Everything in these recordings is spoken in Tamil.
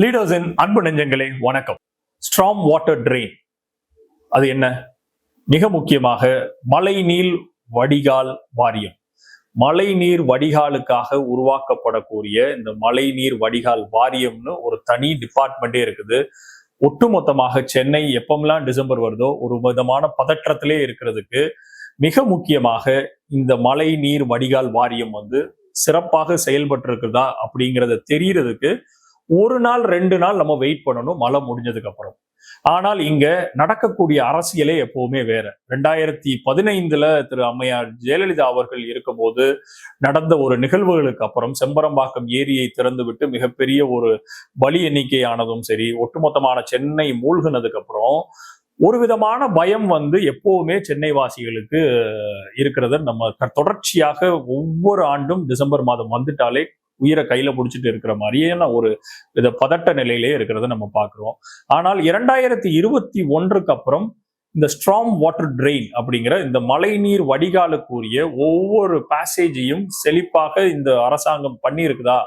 லீடர்ஸின் அன்பு நெஞ்சங்களே வணக்கம். ஸ்ட்ராங் வாட்டர் ட்ரெயின் அது என்ன? மிக முக்கியமாக மழைநீர் வடிகால் வாரியம். மழைநீர் வடிகாலுக்காக உருவாக்கப்படக்கூடிய இந்த மழைநீர் வடிகால் வாரியம்னு ஒரு தனி டிபார்ட்மெண்ட்டே இருக்குது. ஒட்டுமொத்தமாக சென்னை எப்பமெல்லாம் டிசம்பர் வருதோ ஒரு விதமான பதற்றத்திலே இருக்கிறதுக்கு மிக முக்கியமாக இந்த மழை நீர் வடிகால் வாரியம் வந்து சிறப்பாக செயல்பட்டு இருக்குதா அப்படிங்கிறத தெரியறதுக்கு ஒரு நாள் ரெண்டு நாள் நம்ம வெயிட் பண்ணணும் மழை முடிஞ்சதுக்கு அப்புறம் ஆனால் இங்க நடக்கக்கூடிய அரசியலே எப்பவுமே வேற. ரெண்டாயிரத்தி பதினைந்துல திரு அம்மையார் ஜெயலலிதா அவர்கள் இருக்கும்போது நடந்த ஒரு நிகழ்வுகளுக்கு அப்புறம் செம்பரம்பாக்கம் ஏரியை திறந்துவிட்டு மிகப்பெரிய ஒரு பலி எண்ணிக்கையானதும் சரி ஒட்டுமொத்தமான சென்னை மூழ்கினதுக்கு அப்புறம் ஒரு விதமான பயம் வந்து எப்பவுமே சென்னை வாசிகளுக்கு இருக்கிறத. நம்ம தொடர்ச்சியாக ஒவ்வொரு ஆண்டும் டிசம்பர் மாதம் வந்துட்டாலே உயிரை கையில பிடிச்சிட்டு இருக்கிற மாதிரியான ஒரு வித பதட்ட நிலையிலே இருக்கிறத நம்ம பார்க்குறோம். ஆனால் இரண்டாயிரத்தி இருபத்தி ஒன்றுக்கு அப்புறம் இந்த ஸ்ட்ராங் வாட்டர் ட்ரெயின் அப்படிங்கிற இந்த மழைநீர் வடிகாலுக்குரிய ஒவ்வொரு பேசேஜையும் செழிப்பாக இந்த அரசாங்கம் பண்ணியிருக்குதா?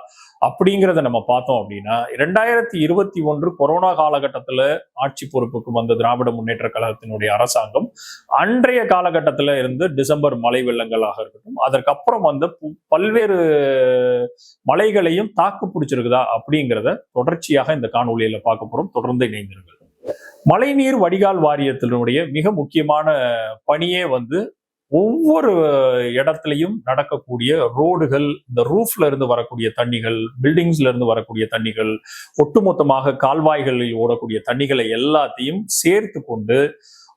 அப்படிங்கிறத நம்ம பார்த்தோம் அப்படின்னா இரண்டாயிரத்தி இருபத்தி ஒன்று கொரோனா காலகட்டத்தில் ஆட்சி பொறுப்புக்கு வந்த திராவிட முன்னேற்ற கழகத்தினுடைய அரசாங்கம் அன்றைய காலகட்டத்தில் இருந்து டிசம்பர் மழை வெள்ளங்களாக இருக்கட்டும் அதற்கப்புறம் வந்த பல்வேறு மலைகளையும் தாக்கு பிடிச்சிருக்குதா அப்படிங்கிறத தொடர்ச்சியாக இந்த காணொலியில் பார்க்க போறோம். தொடர்ந்து இணைந்திருங்கள். மழைநீர் வடிகால் வாரியத்தினுடைய மிக முக்கியமான பணியே வந்து ஒவ்வொரு இடத்துலையும் நடக்கக்கூடிய ரோடுகள் இந்த ரூஃப்ல இருந்து வரக்கூடிய தண்ணிகள் பில்டிங்ஸ்ல இருந்து வரக்கூடிய தண்ணிகள் ஒட்டுமொத்தமாக கால்வாய்களில் ஓடக்கூடிய தண்ணிகளை எல்லாத்தையும் சேர்த்து கொண்டு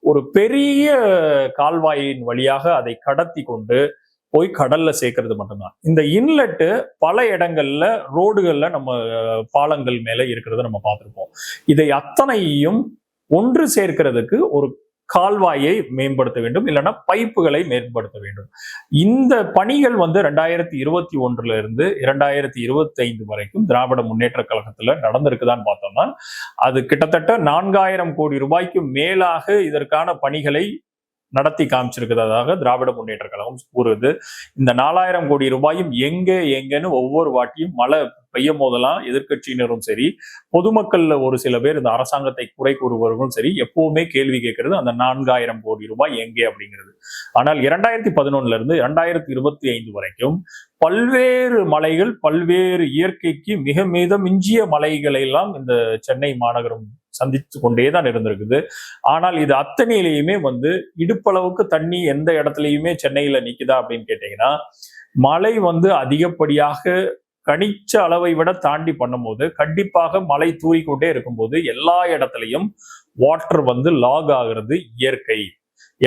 ஒரு பெரிய கால்வாயின் வழியாக அதை கடத்தி கொண்டு போய் கடல்ல சேர்க்கறது மட்டும்தான். இந்த இன்லெட்டு பல இடங்கள்ல ரோடுகள்ல நம்ம பாலங்கள் மேல இருக்கிறத நம்ம பார்த்துருப்போம். இதை அத்தனையும் ஒன்று சேர்க்கிறதுக்கு ஒரு கால்வாயை மேம்படுத்த வேண்டும் இல்லைன்னா பைப்புகளை மேம்படுத்த வேண்டும். இந்த பணிகள் வந்து ரெண்டாயிரத்தி இருபத்தி ஒன்றுல இருந்து இரண்டாயிரத்தி இருபத்தி ஐந்து வரைக்கும் திராவிட முன்னேற்ற கழகத்துல நடந்திருக்குதான்னு பார்த்தோம்னா அது கிட்டத்தட்ட நான்காயிரம் கோடி ரூபாய்க்கு மேலாக இதற்கான பணிகளை நடத்தி காமிச்சிருக்கிறதாக திராவிட முன்னேற்ற கழகம் கூறுது. இந்த நாலாயிரம் கோடி ரூபாயும் எங்கே எங்கன்னு ஒவ்வொரு வாட்டியும் மழை பெய்யும் போதெல்லாம் எதிர்க்கட்சியினரும் சரி பொதுமக்கள்ல ஒரு சில பேர் இந்த அரசாங்கத்தை குறை கூறுபவர்களும் சரி எப்பவுமே கேள்வி கேட்கறது அந்த நான்காயிரம் கோடி ரூபாய் எங்கே அப்படிங்கிறது. ஆனால் இரண்டாயிரத்தி பதினொன்னுல இருந்து இரண்டாயிரத்தி இருபத்தி ஐந்து வரைக்கும் பல்வேறு மலைகள் பல்வேறு இயற்கைக்கு மிக மித மிஞ்சிய மலைகளை எல்லாம் இந்த சென்னை மாநகரம் சந்தித்து கொண்டே தான் இருந்திருக்குது. ஆனால் இது அத்தனையிலையுமே வந்து இடுப்பளவுக்கு தண்ணி எந்த இடத்துலையுமே சென்னையில நிக்குதா அப்படின்னு கேட்டீங்கன்னா மழை வந்து அதிகப்படியாக கணிச்ச அளவை விட தாண்டி பண்ணும்போது கண்டிப்பாக மழை தூறிக்கொண்டே இருக்கும்போது எல்லா இடத்துலையும் வாட்டர் வந்து லாக் ஆகிறது இயற்கை.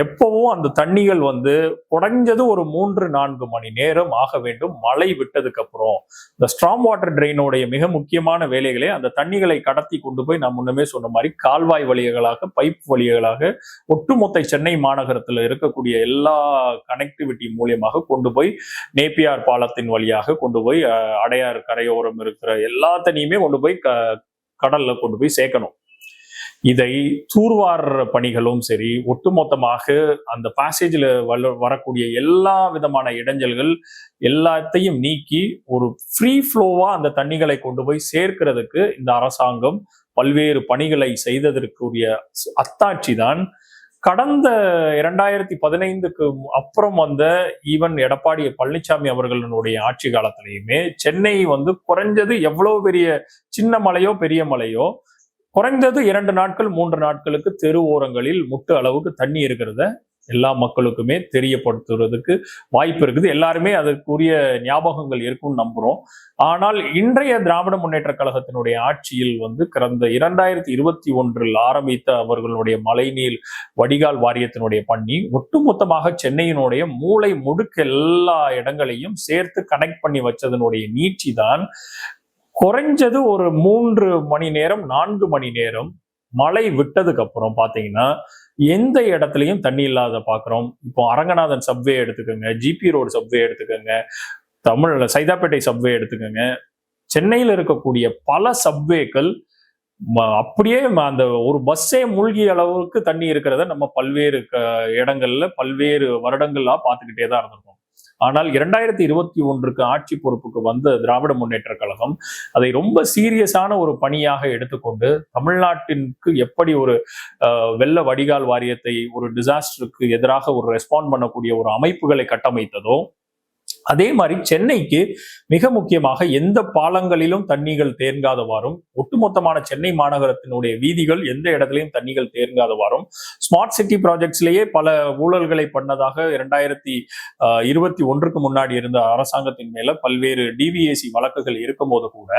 எப்பவும் அந்த தண்ணிகள் வந்து குறைஞ்சது ஒரு மூன்று நான்கு மணி நேரம் ஆக வேண்டும். மழை விட்டதுக்கு அப்புறம் இந்த ஸ்ட்ராங் வாட்டர் ட்ரெயினோடைய மிக முக்கியமான வேலைகளே அந்த தண்ணிகளை கடத்தி கொண்டு போய் நான் முன்னமே சொன்ன மாதிரி கால்வாய் வழிகளாக பைப் வழிகளாக ஒட்டுமொத்த சென்னை மாநகரத்தில் இருக்கக்கூடிய எல்லா கனெக்டிவிட்டி மூலியமாக கொண்டு போய் நேப்பியார் பாலத்தின் வழியாக கொண்டு போய் அடையார் கரையோரம் இருக்கிற எல்லா தண்ணியுமே கொண்டு போய் க கடல்ல கொண்டு போய் சேர்க்கணும். இதை தூர்வார பணிகளும் சரி ஒட்டுமொத்தமாக அந்த பேசேஜில் வல்ல வரக்கூடிய எல்லா விதமான இடைஞ்சல்கள் எல்லாத்தையும் நீக்கி ஒரு ஃப்ரீ ஃப்ளோவா அந்த தண்ணிகளை கொண்டு போய் சேர்க்கிறதுக்கு இந்த அரசாங்கம் பல்வேறு பணிகளை செய்ததற்குரிய அத்தாட்சி தான். கடந்த இரண்டாயிரத்தி பதினைந்துக்கு அப்புறம் வந்த ஈவன் எடப்பாடி பழனிசாமி அவர்களுடைய ஆட்சி காலத்திலையுமே சென்னை வந்து குறைஞ்சது எவ்வளவு பெரிய சின்ன மலையோ பெரிய மலையோ குறைந்தது இரண்டு நாட்கள் மூன்று நாட்களுக்கு தெரு ஓரங்களில் முட்டு அளவுக்கு தண்ணி இருக்கிறத எல்லா மக்களுக்குமே தெரியப்படுத்துறதுக்கு வாய்ப்பு இருக்குது. எல்லாருமே அதற்குரிய ஞாபகங்கள் இருக்கும்னு நம்புறோம். ஆனால் இன்றைய திராவிட முன்னேற்ற கழகத்தினுடைய ஆட்சியில் வந்து கடந்த இரண்டாயிரத்தி இருபத்தி ஒன்றில் ஆரம்பித்த அவர்களுடைய மழைநீர் வடிகால் வாரியத்தினுடைய பண்ணி ஒட்டுமொத்தமாக சென்னையினுடைய மூளை முடுக்க எல்லா இடங்களையும் சேர்த்து கனெக்ட் பண்ணி வச்சதனுடைய நீட்சி தான் குறைஞ்சது ஒரு மூன்று மணி நேரம் நான்கு மணி நேரம் மழை விட்டதுக்கு அப்புறம் பார்த்தீங்கன்னா எந்த இடத்துலையும் தண்ணி இல்லாத பார்க்குறோம் இப்போ அரங்கநாதன் சப்வே எடுத்துக்கோங்க ஜிபி ரோடு சப்வே எடுத்துக்கோங்க தமிழ் சைதாப்பேட்டை சப்வே எடுத்துக்கோங்க. சென்னையில் இருக்கக்கூடிய பல சப்வேக்கள் ம- அப்படியே அந்த ஒரு பஸ்ஸே மூழ்கிய அளவுக்கு தண்ணி இருக்கிறத நம்ம பல்வேறு க- இடங்கள்ல பல்வேறு வருடங்கள்லாம் பார்த்துக்கிட்டே தான் இருந்திருக்கோம். ஆனால் இரண்டாயிரத்தி இருபத்தி ஒன்றுக்கு ஆட்சி பொறுப்புக்கு வந்த திராவிட முன்னேற்ற கழகம் அதை ரொம்ப சீரியஸான ஒரு பணியாக எடுத்துக்கொண்டு தமிழ்நாட்டிற்கு எப்படி ஒரு வெள்ள வடிகால் வாரியத்தை ஒரு டிசாஸ்டருக்கு எதிராக ஒரு ரெஸ்பாண்ட் பண்ணக்கூடிய ஒரு அமைப்புகளை கட்டமைத்ததோ அதே மாதிரி சென்னைக்கு மிக முக்கியமாக எந்த பாலங்களிலும் தண்ணிகள் தேர்ங்காதவாறும் ஒட்டுமொத்தமான சென்னை மாநகரத்தினுடைய வீதிகள் எந்த இடத்துலையும் தண்ணிகள் தேர்ங்காதவாறும் ஸ்மார்ட் சிட்டி ப்ராஜெக்ட்ஸ்லேயே பல ஊழல்களை பண்ணதாக இரண்டாயிரத்தி இருபத்தி ஒன்றுக்கு முன்னாடி இருந்த அரசாங்கத்தின் மேல பல்வேறு டிவிஏசி வழக்குகள் இருக்கும்போது கூட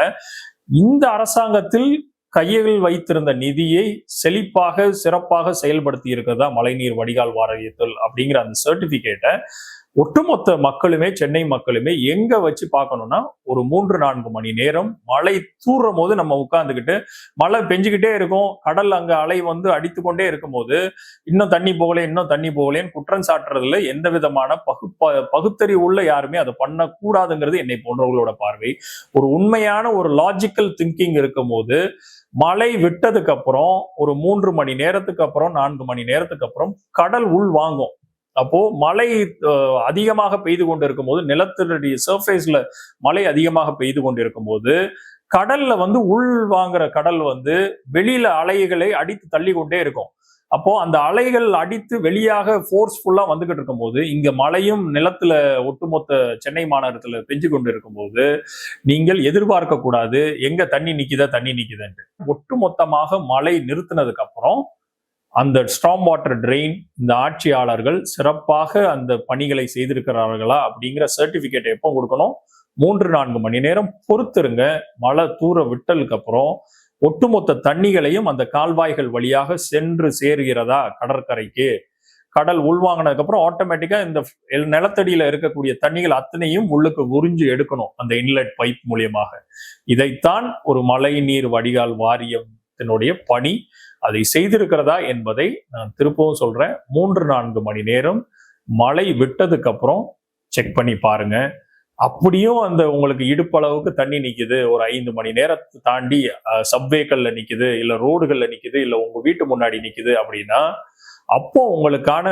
இந்த அரசாங்கத்தில் கையில் வைத்திருந்த நிதியை செழிப்பாக சிறப்பாக செயல்படுத்தி இருக்கிறதா மழைநீர் வடிகால் வாரியத்தில் அப்படிங்கிற அந்த சர்டிபிகேட்டை ஒட்டுமொத்த மக்களுமே சென்னை மக்களுமே எங்க வச்சு பார்க்கணும்னா ஒரு மூன்று நான்கு மணி நேரம் மழை தூறும் போது நம்ம உட்காந்துக்கிட்டு மழை பெஞ்சுக்கிட்டே இருக்கும். கடல் அங்க அலை வந்து அடித்து கொண்டே இருக்கும் போது இன்னும் தண்ணி போகல இன்னும் தண்ணி போகலன்னு குற்றம் சாட்டுறதுல எந்த விதமான பகுப்ப பகுத்தறிவு உள்ள யாருமே அதை பண்ணக்கூடாதுங்கிறது என்னை போன்றவர்களோட பார்வை. ஒரு உண்மையான ஒரு லாஜிக்கல் திங்கிங் இருக்கும் போது மழை விட்டதுக்கு அப்புறம் ஒரு மூன்று மணி நேரத்துக்கு அப்புறம் நான்கு மணி நேரத்துக்கு அப்புறம் கடல் உள் வாங்கும். அப்போ மழை அதிகமாக பெய்து கொண்டு இருக்கும் போது நிலத்தினுடைய சர்ஃபேஸ்ல மழை அதிகமாக பெய்து கொண்டு இருக்கும் போது கடல்ல வந்து உள் வாங்குற கடல் வந்து வெளியில அலைகளை அடித்து தள்ளி கொண்டே இருக்கும். அப்போ அந்த அலைகள் அடித்து வெளியாக ஃபோர்ஸ்ஃபுல்லா வந்துகிட்டு இருக்கும்போது இங்க மழையும் நிலத்துல ஒட்டுமொத்த சென்னை மாநகரத்துல பெஞ்சு கொண்டு இருக்கும்போது நீங்கள் எதிர்பார்க்க கூடாது எங்க தண்ணி நிக்குதா தண்ணி நிக்குதுன்ட்டு ஒட்டுமொத்தமாக மழை நிறுத்தினதுக்கு அப்புறம் அந்த ஸ்ட்ராங் வாட்டர் ட்ரெயின் இந்த ஆட்சியாளர்கள் சிறப்பாக அந்த பணிகளை செய்திருக்கிறார்களா அப்படிங்கிற சர்டிபிகேட் எப்போ கொடுக்கணும்? மூன்று நான்கு மணி நேரம் பொறுத்திருங்க. மழை தூர விட்டலுக்கு அப்புறம் ஒட்டுமொத்த தண்ணிகளையும் அந்த கால்வாய்கள் வழியாக சென்று சேருகிறதா கடற்கரைக்கு? கடல் உள்வாங்கினதுக்கு அப்புறம் ஆட்டோமேட்டிக்கா இந்த நிலத்தடியில இருக்கக்கூடிய தண்ணிகள் அத்தனையும் உள்ளுக்கு உறிஞ்சு எடுக்கணும் அந்த இன்லெட் பைப் மூலியமாக. இதைத்தான் ஒரு மழை நீர் வடிகால் வாரியம் தன்னுடைய பணி அதை செய்திருக்கிறதா என்பதை நான் திருப்பவும் சொல்றேன். மூன்று நான்கு மணி நேரம் மழை விட்டதுக்கு அப்புறம் செக் பண்ணி பாருங்க. அப்படியும் அந்த உங்களுக்கு இடுப்பளவுக்கு தண்ணி நிற்குது ஒரு ஐந்து மணி நேரத்தை தாண்டி சப்வேக்கள்ல நிற்குது இல்லை ரோடுகளில் நிற்குது இல்லை உங்க வீட்டு முன்னாடி நிற்குது அப்படின்னா அப்போ உங்களுக்கான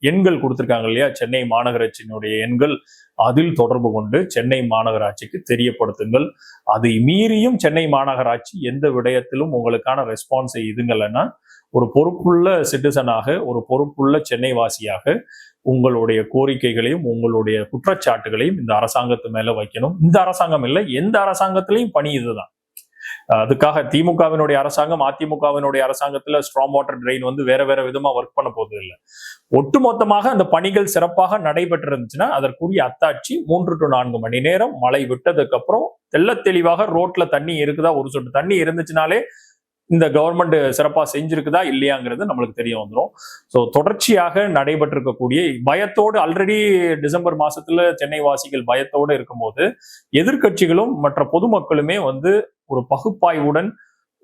எண்கள் கொடுத்துருக்காங்க இல்லையா? சென்னை மாநகராட்சியினுடைய எண்கள் அதில் தொடர்பு கொண்டு சென்னை மாநகராட்சிக்கு தெரியப்படுத்துங்கள். அதை மீறியும் சென்னை மாநகராட்சி எந்த விடயத்திலும் உங்களுக்கான ரெஸ்பான்ஸை இதுங்கள்னா ஒரு பொறுப்புள்ள சிட்டிசனாக ஒரு பொறுப்புள்ள சென்னை வாசியாக உங்களுடைய கோரிக்கைகளையும் உங்களுடைய குற்றச்சாட்டுகளையும் இந்த அரசாங்கத்து மேல வைக்கணும். இந்த அரசாங்கம் இல்லை எந்த அரசாங்கத்திலையும் பணி இதுதான். அதுக்காக திமுகவினுடைய அரசாங்கம் அதிமுகவினுடைய அரசாங்கத்துல ஸ்ட்ராங் வாட்டர் ட்ரெயின் வந்து வேற வேற விதமா ஒர்க் பண்ண போறது இல்லை. ஒட்டுமொத்தமாக அந்த பணிகள் சிறப்பாக நடைபெற்று இருந்துச்சுன்னா அதற்குரிய அத்தாட்சி மூன்று டு நான்கு மணி நேரம் மழை விட்டதுக்கு அப்புறம் தெல்ல தெளிவாக ரோட்ல தண்ணி இருக்குதா ஒரு சொட்டு தண்ணி இருந்துச்சுனாலே இந்த கவர்மெண்ட் சிறப்பா செஞ்சிருக்குதா இல்லையாங்கிறது நம்மளுக்கு தெரிய வந்துடும் ஸோ தொடர்ச்சியாக நடைபெற்றிருக்கக்கூடிய பயத்தோடு ஆல்ரெடி டிசம்பர் மாசத்துல சென்னை வாசிகள் பயத்தோடு இருக்கும்போது எதிர்கட்சிகளும் மற்ற பொதுமக்களுமே வந்து ஒரு பகுப்பாய்வுடன்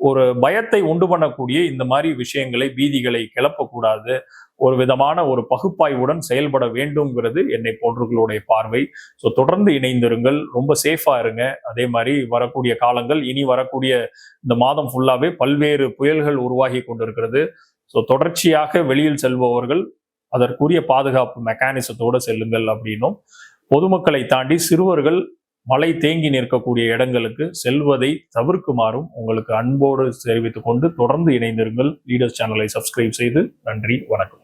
ஒரு பயத்தை உண்டு பண்ணக்கூடிய இந்த மாதிரி விஷயங்களை பீதிகளை கிளப்பக்கூடாது. ஒரு விதமான ஒரு பகுப்பாய்வுடன் செயல்பட வேண்டும்ங்கிறது என்னை போன்றவர்களுடைய பார்வை. ஸோ தொடர்ந்து இணைந்திருங்கள். ரொம்ப சேஃபாக இருங்க. அதே மாதிரி வரக்கூடிய காலங்கள் இனி வரக்கூடிய இந்த மாதம் ஃபுல்லாகவே பல்வேறு புயல்கள் உருவாகி கொண்டிருக்கிறது. ஸோ தொடர்ச்சியாக வெளியில் செல்பவர்கள் அதற்குரிய பாதுகாப்பு மெக்கானிசத்தோடு செல்லுங்கள் அப்படின்னும். பொதுமக்களை தாண்டி சிறுவர்கள் மழை தேங்கி நிற்கக்கூடிய இடங்களுக்கு செல்வதை தவிர்க்குமாறும் உங்களுக்கு அன்போடு தெரிவித்துக் கொண்டு தொடர்ந்து இணைந்திருங்கள். லீடர்ஸ் சேனலை சப்ஸ்கிரைப் செய்து நன்றி வணக்கம்.